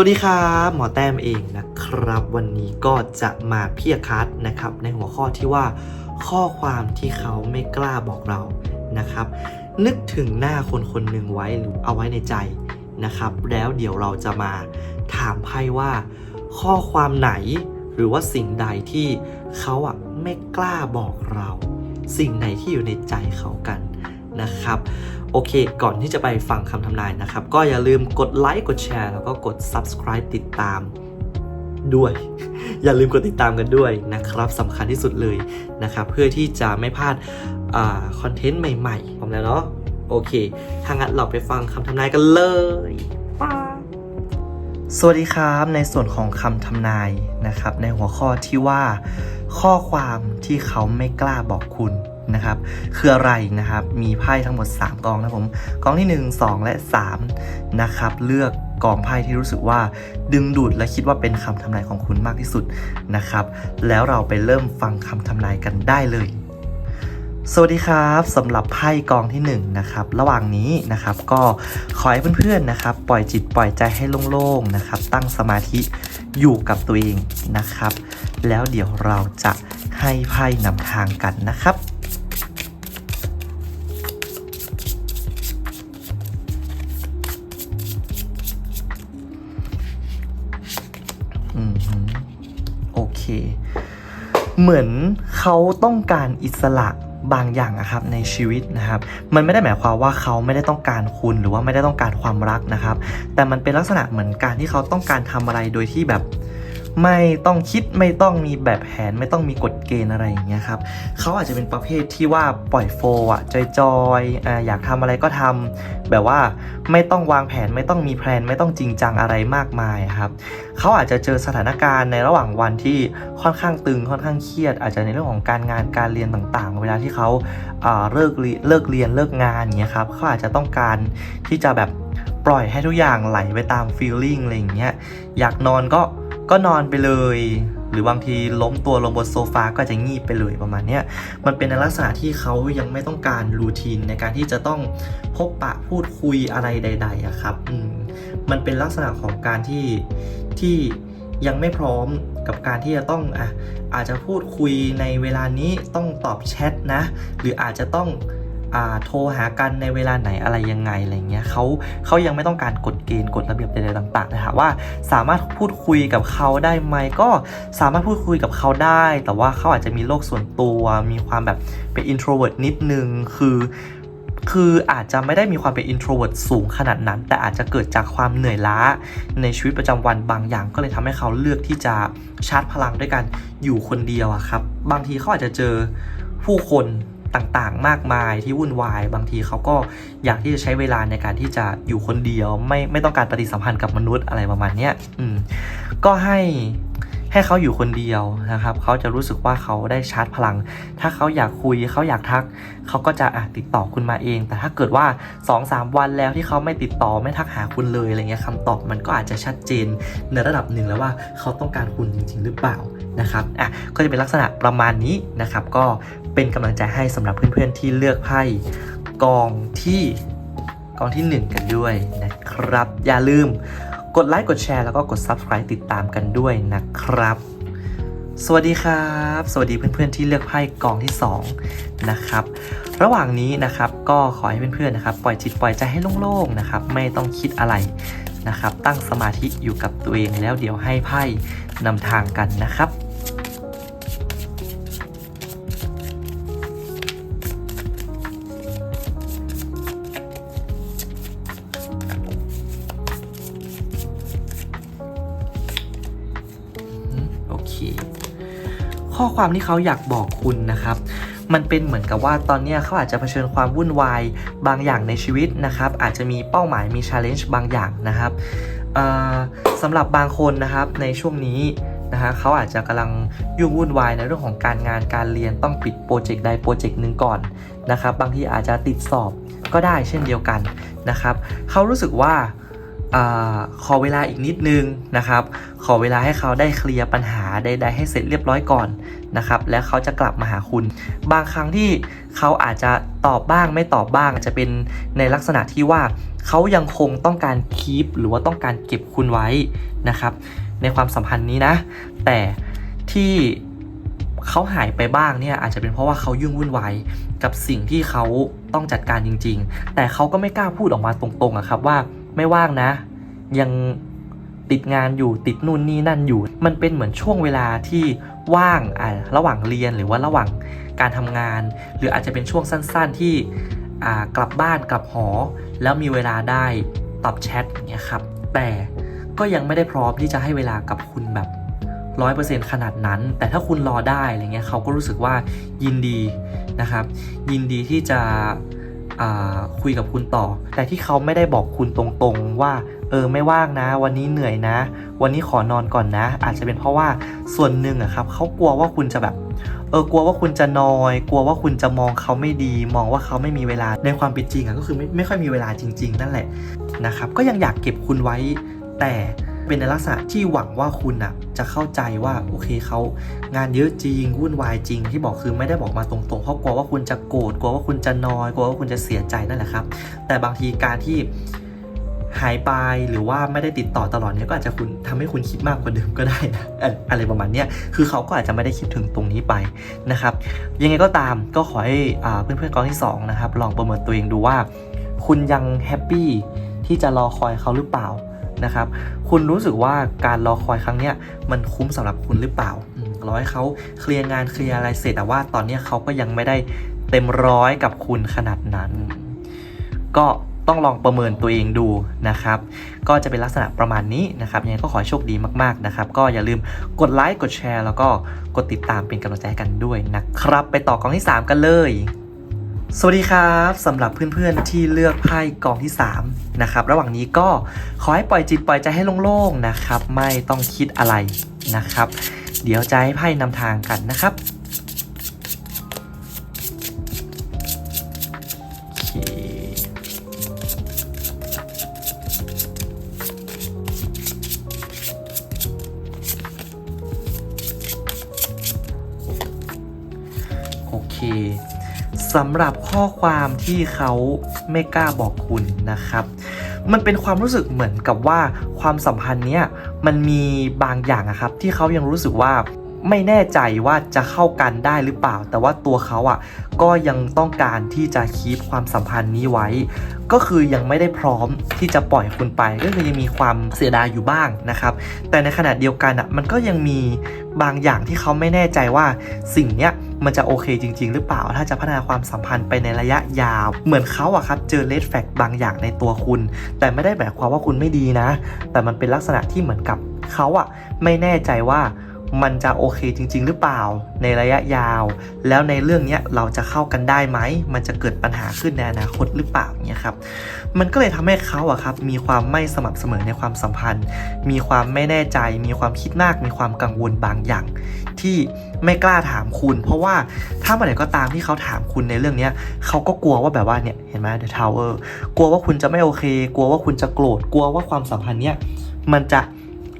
วัสดีครับหมอแต้มเองนะครับ วันนี้ก็จะมาเพียคัสนะครับ ในหัวข้อที่ว่าข้อความที่เขาไม่กล้าบอกเรานะครับ นึกถึงหน้าคนคนหนึ่งไว้หรือเอาไว้ในใจนะครับ แล้วเดี๋ยวเราจะมาถามไพ่ว่า ข้อความไหนหรือว่าสิ่งใดที่เขาอะไม่กล้าบอกเรา สิ่งไหนที่อยู่ในใจเขากันนะครับ โอเค ก่อนที่จะไปฟังคำทำนายนะครับ ก็อย่าลืมกดไลค์กดแชร์แล้วก็กด subscribe ติดตามด้วย อย่าลืมกดติดตามกันด้วยนะครับสำคัญที่สุดเลยนะครับ เพื่อที่จะไม่พลาดคอนเทนต์ใหม่ๆพร้อมแล้วเนาะโอเคถ้างั้นเราไปฟังคำทำนายกันเลยป้าสวัสดีครับในส่วนของคำทำนายนะครับ ในหัวข้อที่ว่า ข้อความที่เขาไม่กล้าบอกคุณ นะครับคืออะไรนะครับ มีไพ่ทั้งหมด 3 กองนะผมกองที่ 1 2 และ 3 นะครับ เลือกกองไพ่ที่รู้สึกว่าดึงดูดและคิดว่าเป็นคำทำนายของคุณมากที่สุดนะครับ แล้วเราไปเริ่มฟังคำทำนายกันได้เลยสวัสดีครับสำหรับไพ่กองที่1นงนะครับระหว่างนี้นะครับก็ขอให้เพื่อนๆนะครับ ปล่อยจิตปล่อยใจให้โล่งๆนะครับ ตั้งสมาธิอยู่กับตัวเองนะครับ แล้วเดี๋ยวเราจะให้ไพ่นำทางกันนะครับ โอเค เหมือนเขาต้องการอิสระบางอย่างนะครับในชีวิตนะครับ มันไม่ได้หมายความว่าเขาไม่ได้ต้องการคุณหรือว่าไม่ได้ต้องการความรักนะครับ แต่มันเป็นลักษณะเหมือนการที่เขาต้องการทำอะไรโดยที่แบบ ไม่ต้องคิดไม่ต้องมีแบบแผนไม่ต้องมีกฎเกณฑ์อะไรอย่างเงี้ยครับเขาอาจจะเป็นประเภทที่ว่าปล่อยโฟลอะจอยๆออยากทำอะไรก็ทำแบบว่าไม่ต้องวางแผนไม่ต้องมีแพลนไม่ต้องจริงจังอะไรมากมายครับเขาอาจจะเจอสถานการณ์ในระหว่างวันที่ค่อนข้างตึงค่อนข้างเครียด อาจจะในเรื่องของการงานการเรียนต่างๆ เวลาที่เขาเลิกเรียนเลิกเรียนเลิกงานอย่างเงี้ยครับเขาอาจจะต้องการที่จะแบบปล่อยให้ทุกอย่างไหลไปตามฟีลลิ่งอะไรอย่างเงี้ยอยากนอนก็ ก็นอนไปเลย หรือบางทีล้มตัวลงบนโซฟาก็จะงีบไปเลยประมาณนี้มันเป็นในลักษณะที่เขายังไม่ต้องการรูทีนในการที่จะต้องพบปะพูดคุยอะไรใดๆอะครับมมันเป็นลักษณะของการที่ที่ยังไม่พร้อมกับการที่จะต้องอะอาจจะพูดคุยในเวลานี้ต้องตอบแชทนะ หรืออาจจะต้อง โทรหากันในเวลาไหนอะไรยังไงอะไรเงี้ยเขาเขายังไม่ต้องการกฎเกณฑ์กฎระเบียบใดๆต่างๆนะฮะว่าสามารถพูดคุยกับเขาได้ไหมก็สามารถพูดคุยกับเขาได้ แต่ว่าเขาอาจจะมีโลกส่วนตัวมีความแบบเป็น introvert นิดนึงคือคืออาจจะไม่ได้มีความเป็น introvert สูงขนาดนั้น แต่อาจจะเกิดจากความเหนื่อยล้าในชีวิตประจำวันบางอย่าง ก็เลยทำให้เขาเลือกที่จะชาร์จพลังด้วยกันอยู่คนเดียวอะครับ บางทีเขาอาจจะเจอผู้คน ต่างๆ มากมายที่วุ่นวาย บางทีเขาก็อยากที่จะใช้เวลาในการที่จะอยู่คนเดียว ไม่ไม่ต้องการปฏิสัมพันธ์กับมนุษย์อะไรประมาณเนี้ยอืมก็ให้ให้เขาอยู่คนเดียวนะครับ เขาจะรู้สึกว่าเขาได้ชาร์จพลัง ถ้าเขาอยากคุยเขาอยากทัก เขาก็จะอะติดต่อคุณมาเอง แต่ถ้าเกิดว่า 2-3 วันแล้วที่เขาไม่ติดต่อไม่ทักหาคุณเลยอะไรเงี้ยคำตอบมันก็อาจจะชัดเจนในระดับหนึ่งแล้วว่าเขาต้องการคุณจริง ๆ หรือเปล่า นะครับอะก็จะเป็นลักษณะประมาณนี้นะครับ ก็เป็นกำลังใจให้สำหรับเพื่อนๆที่เลือกไพ่กองที่กองที่หนึ่งกันด้วยนะครับ อย่าลืมกดไลค์กดแชร์แล้วก็กด Subscribe ติดตามกันด้วยนะครับ สวัสดีครับ สวัสดีเพื่อนๆที่เลือกไพ่กองที่ 2 นะครับ ระหว่างนี้นะครับก็ขอให้เพื่อนๆนะครับ ปล่อยจิตปล่อยใจให้โล่งๆนะครับ ไม่ต้องคิดอะไร นะครับ ตั้งสมาธิอยู่กับตัวเองแล้วเดี๋ยวให้ไพ่นำทางกันนะครับโอเคข้อความที่เขาอยากบอกคุณนะครับ มันเป็นเหมือนกับว่าตอนนี้เขาอาจจะเผชิญความวุ่นวายบางอย่างในชีวิตนะครับ อาจจะมีเป้าหมายมี challenge บางอย่างนะครับสำหรับบางคนนะครับในช่วงนี้นะฮะเขาอาจจะกำลังยุ่งวุ่นวายในเรื่องของการงานการเรียนต้องปิดโปรเจกต์ใดโปรเจกต์หนึ่งก่อนนะครับ บางทีอาจจะติดสอบก็ได้เช่นเดียวกันนะครับ เขารู้สึกว่า ขอเวลาอีกนิดนึงนะครับ ขอเวลาให้เขาได้เคลียร์ปัญหาใด ๆ ให้เสร็จเรียบร้อยก่อนนะครับ แล้วเขาจะกลับมาหาคุณ บางครั้งที่เขาอาจจะตอบบ้างไม่ตอบบ้างจจะเป็นในลักษณะที่ว่าเขายังคงต้องการคีปหรือว่าต้องการเก็บคุณไว้นะครับ ในความสัมพันธ์นี้นะ แต่ที่เขาหายไปบ้างเนี่ยอาจจะเป็นเพราะว่าเขายุ่งวุ่นวายกับสิ่งที่เขาต้องจัดการจริง ๆ แต่เขาก็ไม่กล้าพูดออกมาตรงๆอะครับว่า ไม่ว่างนะ ยังติดงานอยู่ติดนู่นนี่นั่นอยู่ มันเป็นเหมือนช่วงเวลาที่ว่างอ่าระหว่างเรียนหรือว่าระหว่างการทำงาน หรืออาจจะเป็นช่วงสั้น ๆที่อ่ากลับบ้านกลับหอ แล้วมีเวลาได้ตอบแชทอย่างเงี้ยครับ แต่ก็ยังไม่ได้พร้อมที่จะให้เวลากับคุณแบบร้อยเปอร์เซ็นขนาดนั้น แต่ถ้าคุณรอได้อะไรเงี้ยเขาก็รู้สึกว่ายินดีนะครับ ยินดีที่จะ คุยกับคุณต่อ แต่ที่เขาไม่ได้บอกคุณตรงๆว่า เออไม่ว่างนะ วันนี้เหนื่อยนะ วันนี้ขอนอนก่อนนะ อาจจะเป็นเพราะว่าส่วนหนึ่งอะครับเขากลัวว่าคุณจะแบบเออกลัวว่าคุณจะนอย กลัวว่าคุณจะมองเขาไม่ดี มองว่าเขาไม่มีเวลาในความเป็นจริงอะก็คือไม่ไม่ค่อยมีเวลาจริง ๆ นั่นแหละนะครับก็ยังอยากเก็บคุณไว้แต่ เป็นในลักษณะที่หวังว่าคุณอะจะเข้าใจว่าโอเคเขางานเยอะจริงวุ่นวายจริง ที่บอกคือไม่ได้บอกมาตรงๆเพราะกลัวว่าคุณจะโกรธกลัวว่าคุณจะนอยกลัวว่าคุณจะเสียใจนั่นแหละครับ แต่บางทีการที่หายไปหรือว่าไม่ได้ติดต่อตลอดเนี่ยก็อาจจะคุณทำให้คุณคิดมากกว่าเดิมก็ได้นะอะไรประมาณเนี้ยคือเขาก็อาจจะไม่ได้คิดถึงตรงนี้ไปนะครับ ยังไงก็ตามก็ขอให้เพื่อนๆกองที่สองนะครับลองประเมินตัวเองดูว่า คุณยังแฮปปี้ที่จะรอคอยเขาหรือเปล่า นะครับ คุณรู้สึกว่าการรอคอยครั้งเนี้ยมันคุ้มสำหรับคุณหรือเปล่า รอให้เขาเคลียร์งานเคลียร์อะไรเสร็จแต่ว่าตอนนี้เขาก็ยังไม่ได้เต็มร้อยกับคุณขนาดนั้น ก็ต้องลองประเมินตัวเองดูนะครับ ก็จะเป็นลักษณะประมาณนี้นะครับ ยังไงก็ขอโชคดีมากๆนะครับ ก็อย่าลืมกดไลค์ กดแชร์ แล้วก็กดติดตามเป็นกำลังใจกันด้วยนะครับ ไปต่อกองที่ 3 กันเลย สวัสดีครับสำหรับเพื่อนๆที่เลือกไพ่กองที่3นะครับระหว่างนี้ก็ขอให้ปล่อยจิตปล่อยใจให้โล่งๆนะครับ ไม่ต้องคิดอะไรนะครับ เดี๋ยวจะให้ไพ่นำทางกันนะครับ สำหรับข้อความที่เขาไม่กล้าบอกคุณนะครับ มันเป็นความรู้สึกเหมือนกับว่าความสัมพันธ์เนี้ยมันมีบางอย่างอะครับ ที่เขายังรู้สึกว่า ไม่แน่ใจว่าจะเข้ากันได้หรือเปล่า แต่ว่าตัวเขาอะก็ยังต้องการที่จะคีปความสัมพันธ์นี้ไว้ ก็คือยังไม่ได้พร้อมที่จะปล่อยคุณไป ก็คือยังมีความเสียดายอยู่บ้างนะครับ แต่ในขณะเดียวกันอะมันก็ยังมีบางอย่างที่เขาไม่แน่ใจว่าสิ่งเนี้ยมันจะโอเคจริง ๆ หรือเปล่า ถ้าจะพัฒนาความสัมพันธ์ไปในระยะยาว เหมือนเขาอะครับเจอเลดแฟกบางอย่างในตัวคุณ แต่ไม่ได้หมายความว่าคุณไม่ดีนะ แต่มันเป็นลักษณะที่เหมือนกับเขาอะไม่แน่ใจว่า มันจะโอเคจริง ๆ หรือเปล่าในระยะยาว แล้วในเรื่องนี้เราจะเข้ากันได้ไหม มันจะเกิดปัญหาขึ้นในอนาคตหรือเปล่าเนี่ยครับมันก็เลยทำให้เขาอะครับมีความไม่สม่ำเสมอในความสัมพันธ์ มีความไม่แน่ใจ มีความคิดมาก มีความกังวลบางอย่าง ที่ไม่กล้าถามคุณ เพราะว่าถ้าเมื่อไหร่ก็ตามที่เขาถามคุณในเรื่องนี้เขาก็กลัวว่าแบบว่าเนี่ยเห็นไหม The Tower กลัวว่าคุณจะไม่โอเค กลัวว่าคุณจะโกรธกลัวว่าความสัมพันธ์เนี้ยมันจะ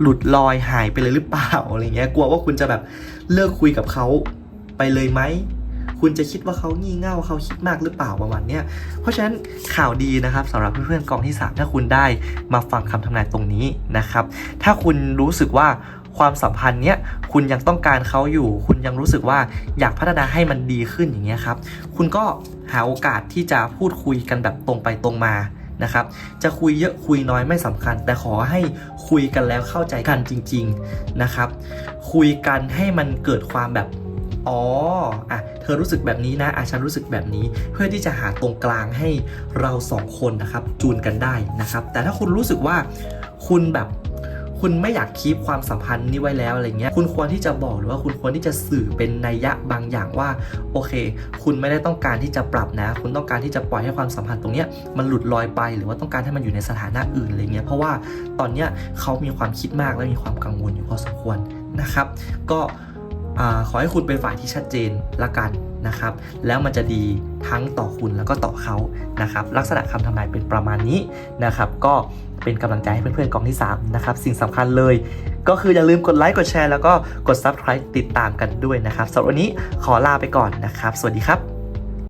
หลุดลอยหายไปเลยหรือเปล่าอะไรเงี้ยกลัวว่าคุณจะแบบเลิกคุยกับเขาไปเลยไหมคุณจะคิดว่าเขางี่เง่าเขาคิดมากหรือเปล่าประมาณเนี้ยเพราะฉะนั้นข่าวดีนะครับสำหรับเพื่อนๆกองที่ 3 ถ้าคุณได้มาฟังคำทำนายตรงนี้นะครับ ถ้าคุณรู้สึกว่าความสัมพันธ์เนี้ยคุณยังต้องการเขาอยู่ คุณยังรู้สึกว่าอยากพัฒนาให้มันดีขึ้นอย่างเงี้ยครับ คุณก็หาโอกาสที่จะพูดคุยกันแบบตรงไปตรงมา นะครับ จะคุยเยอะคุยน้อยไม่สำคัญ แต่ขอให้คุยกันแล้วเข้าใจกันจริง ๆนะครับ คุยกันให้มันเกิดความแบบอ๋ออะเธอรู้สึกแบบนี้นะอาฉันรู้สึกแบบนี้ เพื่อที่จะหาตรงกลางให้เราสองคนนะครับจูนกันได้นะครับ แต่ถ้าคุณรู้สึกว่าคุณแบบ คุณไม่อยากคีบความสัมพันธ์นี้ไว้แล้วอะไรเงี้ยคุณควรที่จะบอกหรือว่าคุณควรที่จะสื่อเป็นนัยยะบางอย่างว่าโอเค คุณไม่ได้ต้องการที่จะปรับนะ คุณต้องการที่จะปล่อยให้ความสัมพันธ์ตรงเนี้ยมันหลุดลอยไป หรือว่าต้องการให้มันอยู่ในสถานะอื่นอะไรเงี้ยเพราะว่าตอนเนี้ยเขามีความคิดมากและมีความกังวลอยู่พอสมควรนะครับ ก็ อขอให้คุณเป็นฝ่ายที่ชัดเจนละกันนะครับ แล้วมันจะดีทั้งต่อคุณแล้วก็ต่อเขานะครับ ลักษณะคำทำนายเป็นประมาณนี้นะครับ ก็เป็นกำลังใจให้เพื่อนๆกองที่ 3 นะครับ สิ่งสำคัญเลย ก็คืออย่าลืมกดไลค์กดแชร์แล้วก็กด Subscribe ติดตามกันด้วยนะครับสำหรับวันนี้ขอลาไปก่อนนะครับ สวัสดีครับ